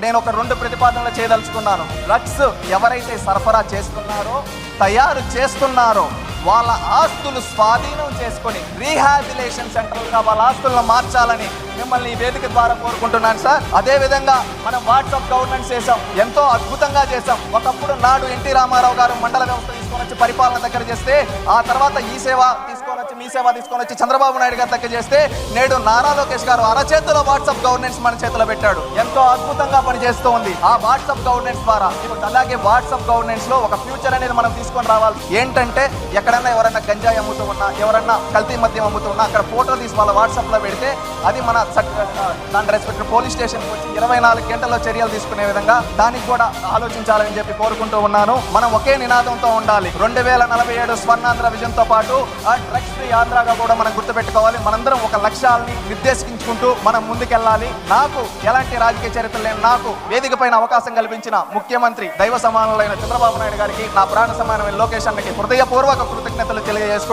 నేను ఒక రెండు ప్రతిపాదనలు చేయదలుచుకున్నాను. డ్రగ్స్ ఎవరైతే సరఫరా చేస్తున్నారో తయారు చేస్తున్నారో వాళ్ళ ఆస్తులు స్వాధీనం చేసుకొని రీహాబిలేషన్ సెంటర్లుగా వాళ్ళ ఆస్తులను మార్చాలని మిమ్మల్ని ఈ వేదిక ద్వారా కోరుకుంటున్నాను సార్. అదే విధంగా మనం వాట్సాప్ గవర్నెన్స్ చేసాం ఎంతో అద్భుతంగా చేసాం ఒకప్పుడు నాడు ఎన్టీ రామారావు గారు మండల వ్యవస్థ తీసుకొని వచ్చి పరిపాలన దగ్గర చేస్తే ఆ తర్వాత ఈ సేవ తీసుకొని వచ్చి మీ సేవ తీసుకొని వచ్చి చంద్రబాబు నాయుడు గారి దగ్గర చేస్తే నేడు నారా లోకేష్ గారు అరచేతిలో వాట్సాప్ గవర్నెన్స్ మన చేతిలో పెట్టాడు. ఎంతో అద్భుతంగా పనిచేస్తూ ఉంది. ఆ వాట్సాప్ గవర్నెన్స్ ద్వారా ఇప్పుడు అలాగే వాట్సాప్ గవర్నెన్స్లో ఒక ఫ్యూచర్ అనేది మనం తీసుకొని రావాలి. ఏంటంటే ఎక్కడైనా ఎవరైనా గంజాయి అమ్ముతూ ఉన్నా ఎవరన్నా కల్తీ మద్యం అమ్ముతూ ఉన్నా అక్కడ ఫోటో తీసి వాళ్ళ వాట్సాప్లో పెడితే అది మన దాని రెస్పెక్ట్ పోలీస్ స్టేషన్ వచ్చి ఇరవై నాలుగు గంటల్లో చర్యలు తీసుకునే విధంగా దానికి కూడా ఆలోచించాలని చెప్పి కోరుకుంటూ ఉన్నాను. మనం ఒకే నినాదంతో ఉండాలి. రెండు వేల నలభై ఏడు స్వర్ణాంధ్ర విజయంతో పాటు ఆ ట్రక్స్ ఫ్రీ ఆంధ్రాగా కూడా మనం గుర్తుపెట్టుకోవాలి. మనందరం ఒక లక్ష్యాలని నిర్దేశించుకుంటూ మనం ముందుకెళ్ళాలి. నాకు ఎలాంటి రాజకీయ చరిత్ర లేని నాకు వేదిక పైన అవకాశం కల్పించిన ముఖ్యమంత్రి దైవ సమానులైన చంద్రబాబు నాయుడు గారికి నా ప్రాణ సమానమైన లోకేష్ అన్నకి హృదయపూర్వక కృతజ్ఞతలు తెలియజేసుకుంటూ